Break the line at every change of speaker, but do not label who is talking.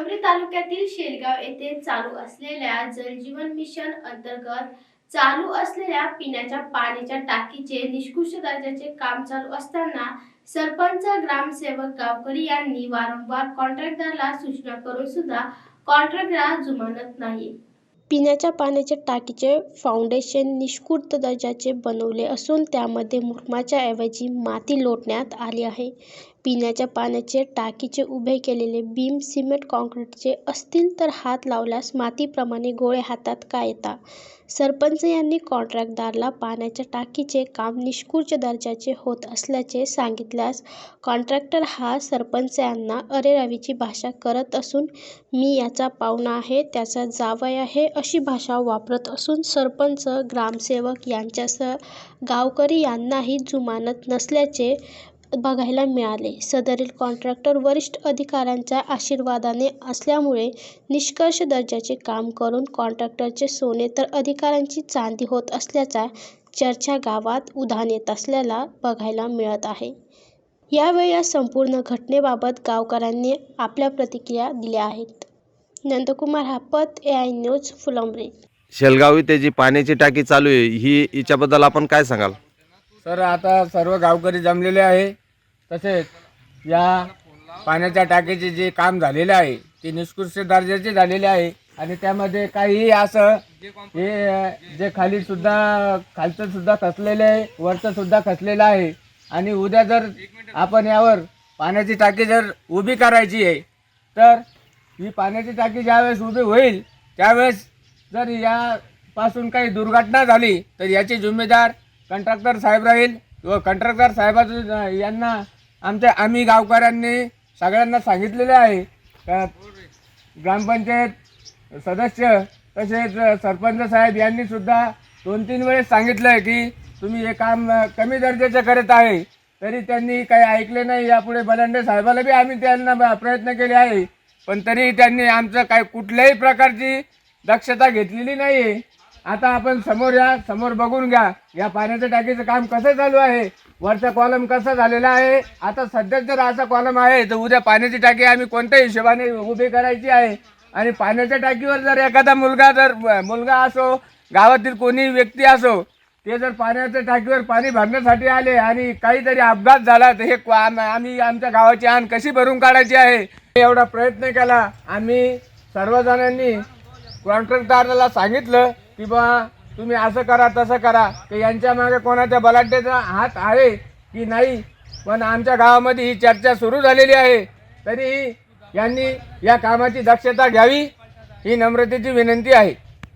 फुलंब्री तालुक्यातील शेलगाव येथे चालू असलेल्या जलजीवन मिशन अंतर्गत चालू असलेल्या पिण्याच्या पाण्याच्या टाकीचे निष्कृष्ट दर्जाचे काम चालू असताना सरपंच ग्रामसेवक गावकरी यांनी वारंवार कॉन्ट्रॅक्टरला सूचना करून सुद्धा कॉन्ट्रॅक्टरला जुमानत नाही. पिण्याच्या पाण्याच्या टाकीचे फाउंडेशन निष्कृत दर्जाचे बनवले असून त्यामध्ये मुरमाच्या ऐवजी माती लोटण्यात आली आहे. पिण्याच्या पाण्याचे टाकीचे उभे केलेले बीम सिमेंट काँक्रीटचे असतील तर हात लावल्यास मातीप्रमाणे गोळे हातात का येता? सरपंच यांनी कॉन्ट्रॅक्टदारला पाण्याच्या टाकीचे काम निष्कृत दर्जाचे होत असल्याचे सांगितल्यास कॉन्ट्रॅक्टर हा सरपंच यांना अरेरावीची भाषा करत असून मी याचा पाहुणा आहे त्याचा जावई आहे अशी भाषा वापरत असून सरपंच ग्रामसेवक यांच्यासह गावकरी यांनाही जुमानत नसल्याचे बघायला मिळाले. सदरील कॉन्ट्रॅक्टर वरिष्ठ अधिकाऱ्यांच्या आशीर्वादाने असल्यामुळे निष्कर्ष दर्जाचे काम करून कॉन्ट्रॅक्टरचे सोने तर अधिकाऱ्यांची चांदी होत असल्याचा चर्चा गावात उधाण येत असल्याला बघायला मिळत आहे. यावेळी या संपूर्ण घटनेबाबत गावकऱ्यांनी आपल्या प्रतिक्रिया दिल्या आहेत. Nandkumar Hapat A I news Phulambri.
Shelgaon इथे जी पाण्याची टाकी चालू आहे ही हिच्याबद्दल आपण काय सांगाल?
सर आता सर्व गावकरी जमलेले आहे. तसेच या पाण्याच्या टाकीचे जे काम झालेले आहे ते निष्कृष्ट दर्जाचे झालेले आहे आणि त्यामध्ये काही असं हे जे खाली सुद्धा खालचं सुद्धा खचलेलं आहे वरचं सुद्धा खचलेलं आहे. आणि उद्या जर आपण यावर पाण्याची टाकी जर उभी करायची आहे तर ही पाण्याची टाकी ज्यावेळेस उभी होईल त्यावेळेस जर यापासून काही दुर्घटना झाली तर याची जिम्मेदार कंट्रॅक्टर साहेब राहील व कंट्रॅक्टर साहेबाचं यांना आमच्या आम्ही गावकऱ्यांनी सगळ्यांना सांगितलेले आहे. का ग्रामपंचायत सदस्य तसेच सरपंच साहेब यांनी सुद्धा दोन तीन वेळेस सांगितलं आहे की तुम्ही हे काम कमी दर्जाचं करत आहे. तरी त्यांनी काही ऐकले नाही. यापुढे बलांडे साहेबाला बी आम्ही त्यांना प्रयत्न केले आहे. पण तरी त्यांनी आमचं काय कुठल्याही प्रकारची दक्षता घेतलेली नाही आहे आता आपण समोर या समोर बघून घ्या. या पाण्याच्या टाकीचं काम कसं चालू आहे? वरचा कॉलम कसा झालेला आहे? आता सध्या जर असा कॉलम आहे तर उद्या पाण्याची टाकी आम्ही कोणत्या हिशोबाने उभी करायची आहे. आणि पाण्याच्या टाकीवर जर एखादा मुलगा जर मुलगा असो गावातील कोणी व्यक्ती असो ते जर पाण्याच्या टाकीवर पाणी भरण्यासाठी आले आणि काहीतरी अपघात झाला तर हे आम्ही आमच्या गावाची आण कशी भरून काढायची आहे? एवढा प्रयत्न केला. आम्ही सर्वजणांनी कॉन्ट्रॅक्टदाराला सांगितलं की बा तुम्ही असं करा तसं करा की यांच्या मागे कोणाच्या बलाढ्याचा हात आहे की नाही? पण आमच्या गावामध्ये ही चर्चा सुरू झालेली आहे. तरीही यांनी या कामाची दक्षता घ्यावी ही नम्रतेची विनंती आहे.